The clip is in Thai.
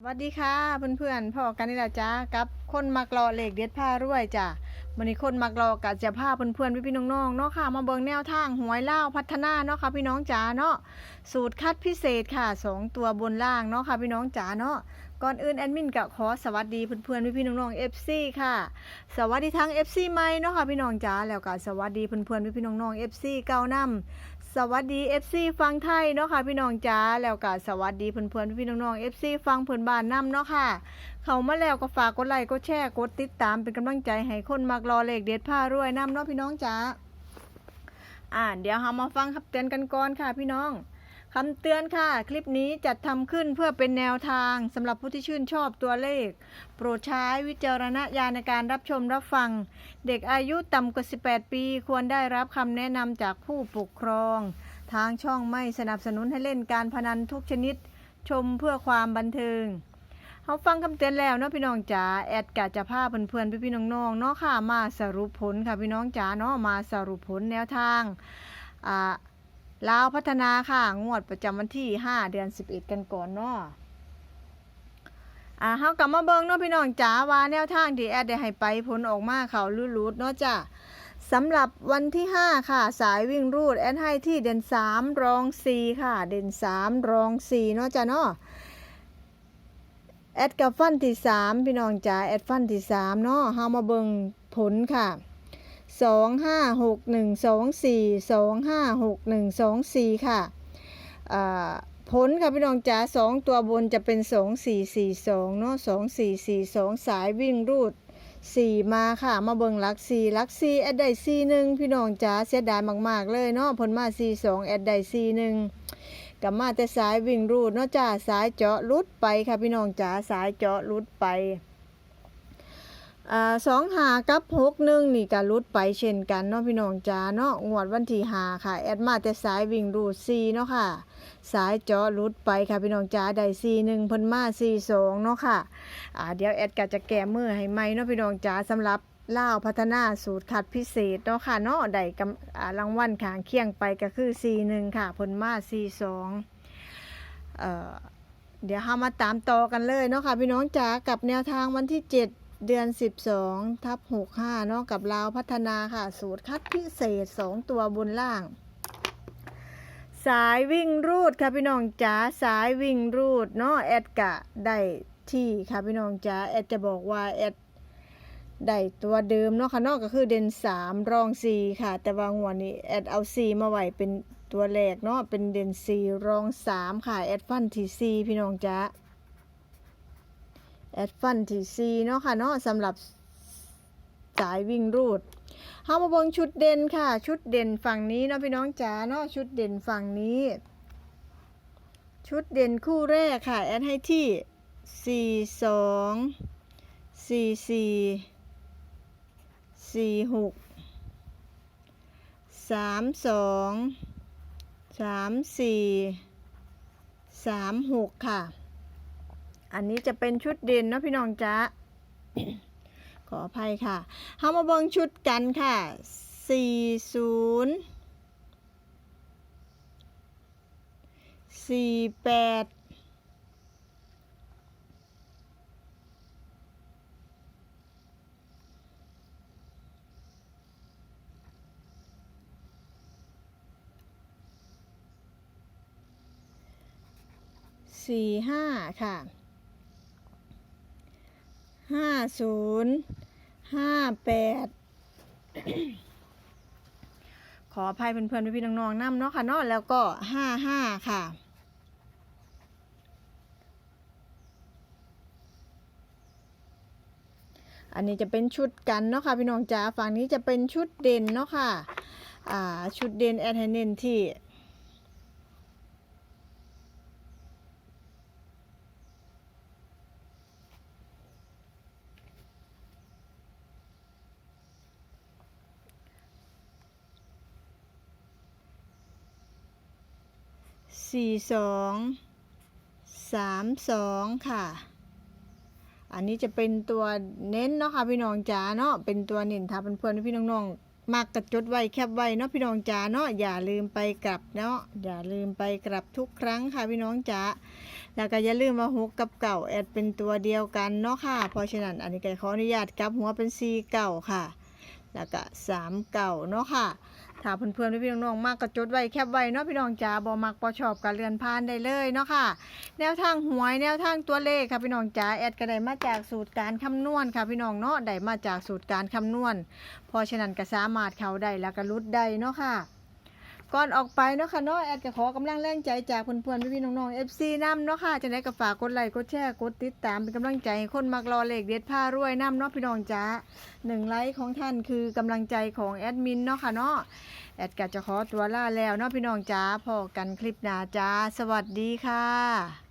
สวัสดีค่ะเพื่อนๆพ่อกันนี่แหละจ้ากับคนมักรอเหล็กเด็ดผ้ารวยจ้ะ วันนี้คนมักรอกับจะพาเพื่อนๆพี่ๆน้องๆเนาะค่ะ มาเบิ่งแนวทางหวยเล่าพัฒนาเนาะค่ะพี่น้องจ๋าเนาะสูตรคัดพิเศษค่ะสองตัวบนล่างเนาะค่ะพี่น้องจ๋าเนาะก่อนอื่นแอดมินกับขอสวัสดีเพื่อนๆพี่ๆน้องๆ FC ค่ะ สวัสดีทั้ง FC ใหม่เนาะค่ะพี่น้องจ๋าแล้วก็สวัสดีเพื่อนๆพี่ๆน้องๆ FC เก่านำสวัสดี FC ฟังไทยเนาะค่ะพี่น้องจ๋าแล้วก็สวัสดีเพื่อนๆพี่ๆน้องๆ FC ฟังเพื่อนบ้านนํเนาะค่ะ เข้ามาแล้วก็ฝากกดไลค์กดแชร์กดติดตามเป็นกำลังใจให้คนมักรอเลขเด็ดผ้ารวยนํเนาะพี่น้องจ๋าอ่าเดี๋ยวเรามาฟังคำเตือนกันก่อนค่ะพี่น้องคำเตือนค่ะ คลิปนี้จัดทำขึ้นเพื่อเป็นแนวทางสำหรับผู้ที่ชื่นชอบตัวเลข โปรดใช้วิจารณญาณในการรับชมรับฟัง เด็กอายุต่ำกว่า 18 ปี ควรได้รับคำแนะนำจากผู้ปกครอง ทางช่องไม่สนับสนุนให้เล่นการพนันทุกชนิด ชมเพื่อความบันเทิง เขาฟังคำเตือนแล้วเนาะพี่น้องจ๋าแอดกะจะพาเพื่อนๆพี่ๆน้องๆเนาะค่ะมาสรุปผลค่ะพี่น้องจ๋าเนาะมาสรุปผลแนวทางอ่าลาวพัฒนาค่ะงวดประจำวันที่ 5 เดือน 11 กันก่อนเนาะอ่าเฮากลับมาเบิ่งเนาะพี่น้องจ๋าว่าแนวทางที่แอดได้ให้ไปผลออกมาเขาลุดๆเนาะจ้ะสำหรับวันที่ 5 ค่ะ สายวิ่งรูดแอดให้ที่เด่น3รอง4ค่ะ เด่น3รอง4เนาะจ้ะเนาะ แอดกับฟันที่3พี่น้องจ๋าแอดฟันที่3เนาะเฮามาเบิ่งผลค่ะ2 5 6 1 2 4 2 5 6 1 2 4ค่ะอ่าผลค่ะพี่น้องจ๋าสองตัวบนจะเป็นสองสี่สี่สองเนาะสองสี่สี่สองสายวิ่งรูดสี่มาค่ะ มาเบิ่งลักสี่ลักสี่แอดได้สี่หนึ่งพี่น้องจ๋าเสียดายมาก ๆ เลยเนาะผลมาสี่สองแอดได้สี่หนึ่ง กับมาแต่สายวิ่งรูดเนาะจ้าสายเจาะลุดไปค่ะพี่น้องจ๋าสายเจาะลุดไปสองหากับหกหนึ่งนี่ก็ลุดไปเช่นกันเนาะพี่น้องจ๋าเนาะงวดวันที่หาค่ะ แอดมาแต่สายวิ่งรูดสี่เนาะค่ะ สายเจาะรุดไปค่ะพี่น้องจ๋าได้ซีหนึ่งพิ่นมาซีสองเนาะค่ะเดี๋ยวแอดก็จะแก้มือให้ใหมเนาะพี่น้องจ๋าสำหรับ ล่าวพัฒนาสูตรคัดพิเศษเนาะค่ะเนาะได้กำรางวัลขางเคียงไปก็คือซีหนึ่งค่ะเพิ่นมาซีสองเอ่อเดี๋ยวเรามาตามต่อกันเลยเนาะค่ะพี่น้องจ๋ากับแนวทางวันที่ 7 เดือน 12 ทับ 65เนาะกับลาวพัฒนาค่ะ สูตรคัดพิเศษ 2 ตัวบนล่าง สายวิ่งรูดค่ะพี่น้องจ๋าสายวิ่งรูดเนาะแอดกะได้ที่ค่ะพี่น้องจ๋าแอดจะบอกว่าแอด ได้ตัวเดิมเนาะค่ะเนอกก็คือเด่นสามรองสี่ค่ะ แต่ว่างวดนี้แอดเอาสี่มาไว้เป็นตัวแรกเนาะเป็นเด่นสี่รองสามค่ะ แอดฟันที่สี่พี่น้องจ๋าแอดฟันที่สี่เนาะค่ะเนาะสำหรับสายวิ่งรูดเฮามาเบิ่งชุดเด่นค่ะ ชุดเด่นฝั่งนี้เนาะพี่น้องจ๋าเนาะชุดเด่นฝั่งนี้ ชุดเด่นคู่แรกค่ะ แอดให้ที่สี่สองสี่สี่ สี่หกสามสองสามสี่สามหกค่ะ อันนี้จะเป็นชุดเด่นเนาะพี่น้องจ๊ะขออภัยค่ะเฮามาเบิ่งชุดกันค่ะสี่ศูนย์สี่แปด 40 48 45ค่ะ50ห้าแปดขออภัยเพื่อนๆพี่ๆน้องๆน้ำเนาะค่ะเนาะแล้วก็ห้าห้าค่ะอันนี้จะเป็นชุดกันเนาะค่ะพี่น้องจ๋าฝั่งนี้จะเป็นชุดเด่นเนาะค่ะ อ่า ชุดเด่นแอดให้เนนที่ สี่สองสามสองค่ะ อันนี้จะเป็นตัวเน้นเนาะค่ะพี่น้องจ๋าเนาะเป็นตัวเน้นถ้าเพื่อนๆพี่น้องๆมากกระจดไว้แคบไว้เนาะพี่น้องจ๋าเนาะอย่าลืมไปกลับเนาะอย่าลืมไปกลับทุกครั้งค่ะพี่น้องจ๋าแล้วก็อย่าลืมว่าหกกับเก่าแอดเป็นตัวเดียวกันเนาะค่ะ เพราะฉะนั้นอันนี้ก็ขออนุญาตกลับหัวเป็นสี่เก่าค่ะ แล้วก็สามเก่าเนาะค่ะ ถ้าเพื่อนๆพี่น้องๆมากก็จดไว้แคบไว้เนาะพี่น้องจ๋าบอมักบอชอบกันเลื่อนพานได้เลยเนาะค่ะ แนวทางหวยแนวทางตัวเลขค่ะพี่น้องจ๋าแอดก็ได้มาจากสูตรการคำนวณค่ะพี่น้องเนาะได้มาจากสูตรการคำนวณ เพราะฉะนั้นก็สามารถเข้าได้แล้วก็รุดได้เนาะค่ะ ก่อนออกไปเนาะค่ะเนาะแอดก็ขอกำลังแรงใจจากเพื่อนๆพี่ๆน้องๆ FC น้ำเนาะค่ะจะได้ก็ฝากกดไลค์กดแชร์กดติดตามเป็นกำลังใจให้คนมักรอเลขเด็ดผ้ารวยน้ำเนาะพี่น้องจ้าหนึ่งไลค์ของท่านคือกำลังใจของแอดมินเนาะค่ะเนาะแอดก็จะขอตัวลาแล้วเนาะพี่น้องจ้าพอกันคลิปหน้าจ้า สวัสดีค่ะ